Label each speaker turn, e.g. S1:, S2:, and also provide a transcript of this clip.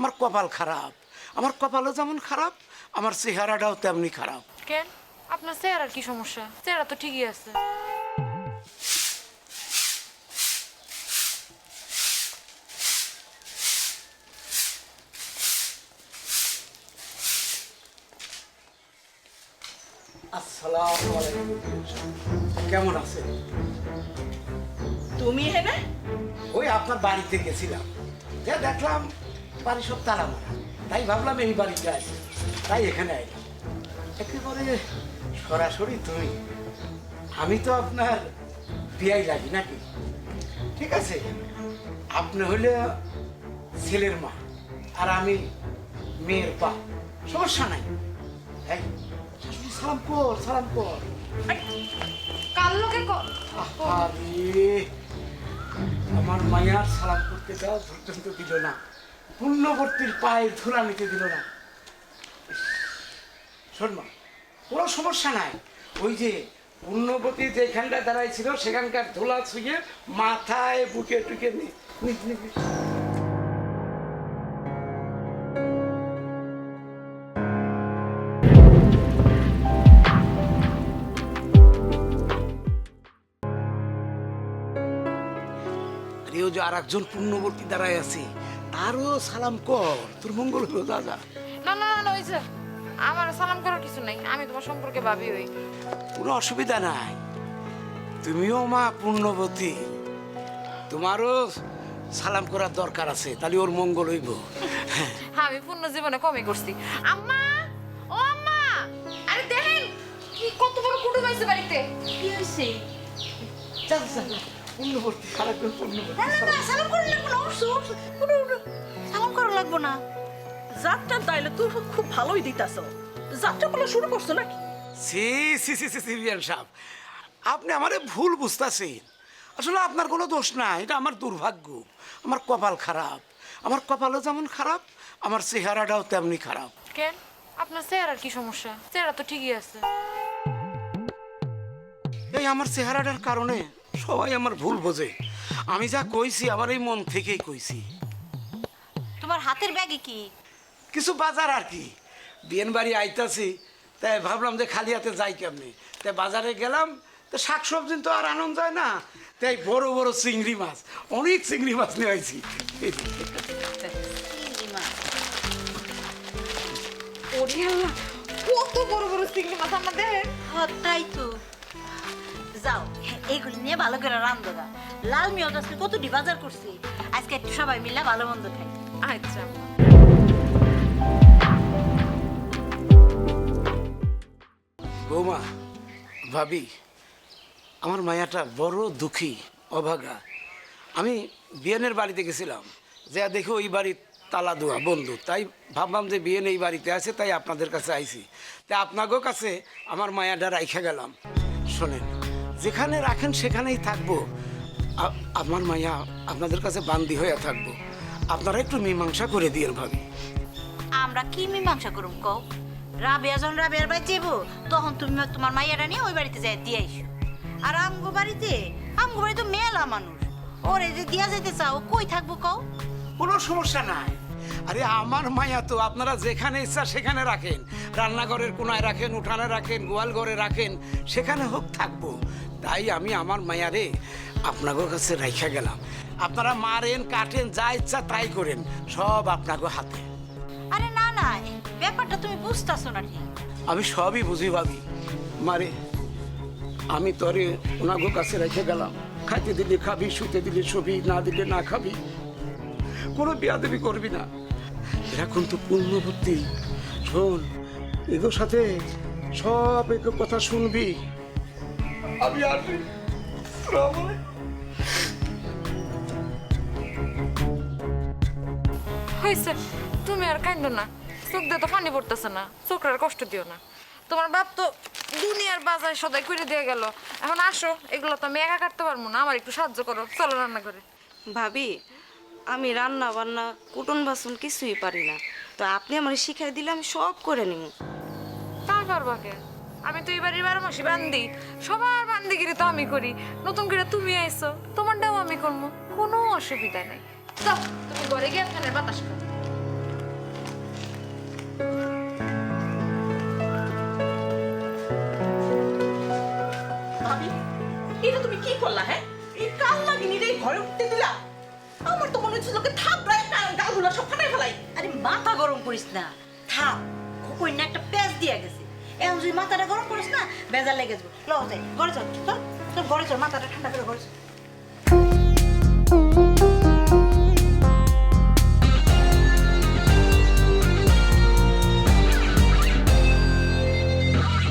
S1: আমার কপাল খারাপ। আমার কপালও যেমন খারাপ আমার চেহারাটাও তেমনি খারাপ।
S2: কেন? আপনার চেহারার কি সমস্যা? চেহারা তো ঠিকই আছে।
S1: আসসালামু আলাইকুম। কেমন আছেন?
S3: তুমি হেনে
S1: ওই আপনার বাড়িতে গেছিলাম। যে দেখলাম বাড়ি সব তালা মারা তাই ভাবলাম এই বাড়িতে আছি তাই এখানে আইলাম। একেবারে সরাসরি তুমি আমি তো আপনার বিয়াই লাগি নাকি? ঠিক আছে। আপনি হলে ছেলের মা আর আমি মেয়ের পা। সমস্যা নাই। শাশুড়ি সালাম কর সালাম কর।
S2: কাল লোকে
S1: আমার মায়ার সালাম করতে যাও পর্যন্ত দিল না। পুণ্যবর্তীর পায়ের ধুলা নিতে দিল না। শোন মা, কোনো সমস্যা নাই। ওই যে পুণ্যবতী যেখানটা দাঁড়াই ছিল সেখানকার ধুলা ছুঁয়ে মাথায় বুকে টুকে আর একজন পুণ্যবর্তী দাঁড়ায় আছে তারও সালাম কর। তোর মঙ্গল হলো দাদা
S2: না না না, না হয়েছে আমার সালাম করার কিছু নাই। আমি তোমার সম্পর্কে ভাবি ওই।
S1: কোনো অসুবিধা নাই। তুমিও মা পূর্ণবতী। তোমারও সালাম করার দরকার আছে তাহলে ওর মঙ্গল হইব।
S2: আমি পূর্ণ জীবনে কমই করছি। আম্মা ও আম্মা আরে দেখেন কি কত বড় কুটুম আছে বাড়িতে।
S3: কি হয়েছে
S1: চল চল পুণ্যবর্তী সারাক্ষণ পুণ্যবর্তী
S3: না না না সালাম করে লাগবো না উঠছো উঠছো উঠো উঠো সালাম করা লাগবো না। যাত্রা তাইলে তুই খুব ভালোই দিতাছ। যাত্রা বলা শুরু করছ নাকি?
S1: সি সি সি সি সিরিয়ান সাহেব। আপনি আমারে ভুল বুঝতেছেন। আসলে আপনার কোনো দোষ নাই এটা আমার দুর্ভাগ্য। আমার কপাল খারাপ। আমার কপালও যেমন খারাপ আমার চেহারাটাও তেমনি খারাপ।
S2: কেন? আপনার চেহারার কি সমস্যা? চেহারা তো ঠিকই আছে।
S1: এই আমার চেহারাটার কারণে সবাই আমার ভুল বোঝে। আমি যা কইছি আমার এই মন থেকেই কইছি।
S3: তোমার হাতের ব্যাগে কি?
S1: কিছু বাজার আর কি। বিয়েন বাড়ি আইতাছি তাই ভাবলাম যে খালি হাতে যাই কেমনি। তাই বাজারে গেলাম তো শাক সবজি তো আর আনন্দ হয় না। তাই বড় বড় চিংড়ি মাছ অনেক চিংড়ি মাছ নিয়ে আইছি।
S2: কত বড় বড় চিংড়ি মাছ আমাদের।
S3: হ্যাঁ, তাই তো। যাও। এইগুলি নিয়ে ভালো করে রান্ধো গা। লাল মিয়া আজকে কতটি বাজার করছি? আজকে একটু সবাই মিলে ভালো মন্দ খাই।
S2: আচ্ছা।
S1: বৌমা ভাবি আমার মায়াটা বড় দুঃখী অভাগা। আমি বিয়েনের বাড়িতে গেছিলাম যা দেখো ওই বাড়ির তালা দেওয়া বন্ধু। তাই ভাবলাম যে বিয়ে এই বাড়িতে আছে তাই আপনাদের কাছে আইছি। তাই আপনাকেও কাছে আমার মায়াটা রাইখা গেলাম। শোনেন যেখানে রাখেন সেখানেই থাকব। আমার মাইয়া আপনাদের কাছে বান্দি হয়ে থাকব। আপনারা একটু মীমাংসা করে দিয়েন ভাবি।
S3: আমরা কি মীমাংসা করুম কও? রাবেয়া যখন রাবেয়ার বাড়ি যাব তখন তুমি তোমার মাইয়ারা নিয়ে ওই বাড়িতে যাই দিয়ে আইসো। আর আমগো বাড়িতে আমগো বাড়ি তো মেলা মানুষ। ওরে যে দিয়া যেতে চাও কই থাকব কও?
S1: কোনো সমস্যা নাই। আরে আমার মায়া তো আপনারা যেখানে ইচ্ছা সেখানে রাখেন। রান্নাঘরের কোনায় রাখেন উঠানে রাখেন গোয়াল ঘরে রাখেন সেখানে হোক থাকব। তাই আমি আমার মায়ারে আপনাদের কাছে রাইখা গেলাম। আপনারা মারেন কাটেন যা ইচ্ছা তাই করেন সব আপনাকে হাতে।
S3: আরে না না ব্যাপারটা তুমি বুঝতেছো না ঠিক।
S1: আমি সবই বুঝি ভাবি। মারে আমি তোরে ওনাগো কাছে রেখে গেলাম। খাইতে দিলে খাবি শুতে দিলে ছবি না দিলে না খাবি। কোনো বিয়াদবি করবি না। এখন তো পূর্ণবর্তী। শোন এগোর সাথে সব এগো কথা শুনবি। আমি আসি।
S2: হয়েছে তুমি আর কান্দো না। চোখ দিয়ে তো পানি পড়তেছে না চোখের কষ্ট দিও না। তোমার বাপ তো দুনিয়ার বাজার সদাই করে দিয়ে গেল। এখন আসো এগুলো তো আমি একা কাটতে পারব না আমার একটু সাহায্য করো। চলো রান্না করে
S4: ভাবি আমি রান্না বান্না, কুটন বাসন কিছুই পারি না। তো আপনি আমার শিখাই দিলে আমি সব করে নিব
S2: তার পারবাকে আমি তো এবারে বারো মাসি বান্দি। সবার বান্দিগিরি তো আমি করি। নতুন করে তুমি আইছো, তোমারটাও আমি করব কোনো অসুবিধা নাই। তো তুমি ঘরে গিয়ে ফ্যানের বাতাস
S5: তুমি কি করলা হ্যাঁ? মনে হচ্ছে লোকে থাপড়ায় গালগুলো সব
S3: আরে, মাথা গরম করিস না। থাপ খোকই না একটা পেঁচ দিয়া গেছে। এখন যদি মাথাটা গরম করিস না বেজার লেগে যাব। লো যাই ঘরে চল চল চল, ঘরে চল, মাথাটা ঠান্ডা করে ঘরে চল।